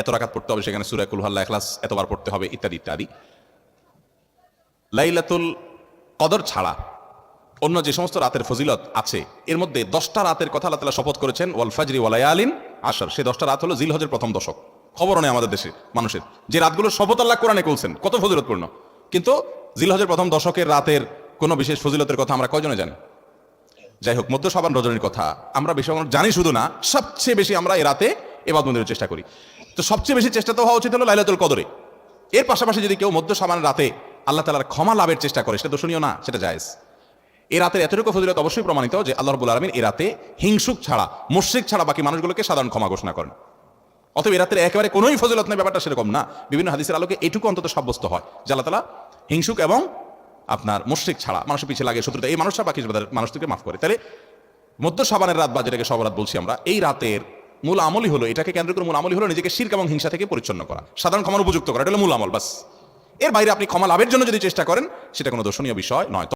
এত রাকাত পড়তে হবে, সেখানে সুরা কুলহাল্লা এখলাস এতবার পড়তে হবে, ইত্যাদি ইত্যাদি। লাইলাতুল কদর ছাড়া অন্য যে সমস্ত রাতের ফজিলত আছে, এর মধ্যে দশটা রাতের কথা আল্লাহ তালা শপথ করেছেন, ওয়াল ফাজরি ওয়ালায়ালিন আসর সেই দশটা রাত হলো জিলহজের প্রথম দশক। খবরও নেই আমাদের দেশে, মানুষের। যে রাতগুলো শপথ আল্লাহ কোরআনে করছেন, কত ফজিলতপূর্ণ। কিন্তু জিলহজের প্রথম দশকের রাতের কোনো বিশেষ ফজিলতের কথা আমরা কয়জনে জানি? যাই হোক মধ্য সাবান রজনীর কথা আমরা বেশি জানি শুধু না, সবচেয়ে বেশি আমরা এই রাতে এবাদ মন্দিরের চেষ্টা করি। তো সবচেয়ে বেশি চেষ্টা তো হওয়া উচিত হলো লাইলাতুল কদরে। এর পাশাপাশি যদি কেউ মধ্য সাবান রাতে আল্লাহ তালার ক্ষমা লাভের চেষ্টা করে, সেটা দোষণীয় না, সেটা জায়েজ। এই রাতের এতটুকু ফজিলত অবশ্যই প্রমাণিত যে আল্লাহ রবুল আলমিন এই রাতে হিংসুক ছাড়া, মুশ্রিক ছাড়া বাকি মানুষগুলোকে সাধারণ ক্ষমা ঘোষণা করেন। অতএব এই রাতের একেবারে কোনোই ফজিলত নেই, ব্যাপারটা সেরকম না। বিভিন্ন হাদিসের আলোকে এটুকু অন্তত সাব্যস্ত হয় যে আল্লাহ তালা হিংসুক এবং আপনার মুশ্রিক ছাড়া, মানুষের পিছিয়ে লাগে শত্রুতা, এই মানুষরা বাকি মানুষকে মাফ করে। তাহলে মধ্য সাবানের রাত বা যেটাকে সবরাত বলছি আমরা, এই রাতের মূল আমলই হলো, এটাকে কেন্দ্র করে মূল আমলই হলো নিজেকে শির্ক এবং হিংসা থেকে পরিচ্ছন্ন করা। সাধারণ ক্ষমার উপযুক্ত করা, এটা হলো মূল আমল, বাস। এর বাইরে আপনি ক্ষমা লাভের জন্য যদি চেষ্টা করেন, সেটা কোনো দর্শনীয় বিষয় নয়।